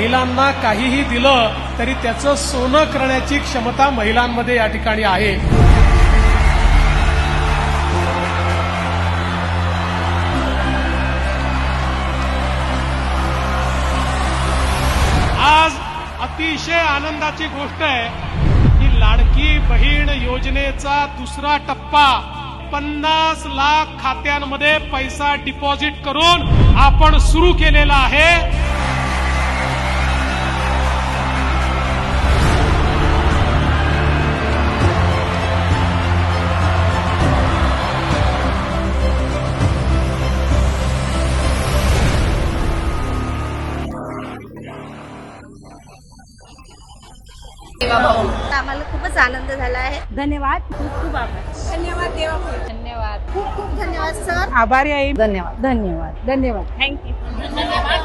महिलांना काहीही दिलं तरी त्याचं सोनं करण्याची क्षमता महिलांमध्ये या ठिकाणी आहे. आज अतिशय आनंदाची गोष्ट आहे की लाडकी बहीण योजनेचा दुसरा टप्पा पन्नास लाख खात्यांमध्ये पैसा डिपॉझिट करून आपण सुरू केलेला आहे. आम्हाला खूपच आनंद झाला आहे. धन्यवाद. खूप खूप आभार. धन्यवाद देवा धन्यवाद. खूप खूप धन्यवाद सर. आभारी आहे. धन्यवाद. धन्यवाद. धन्यवाद. थँक्यू धन्यवाद.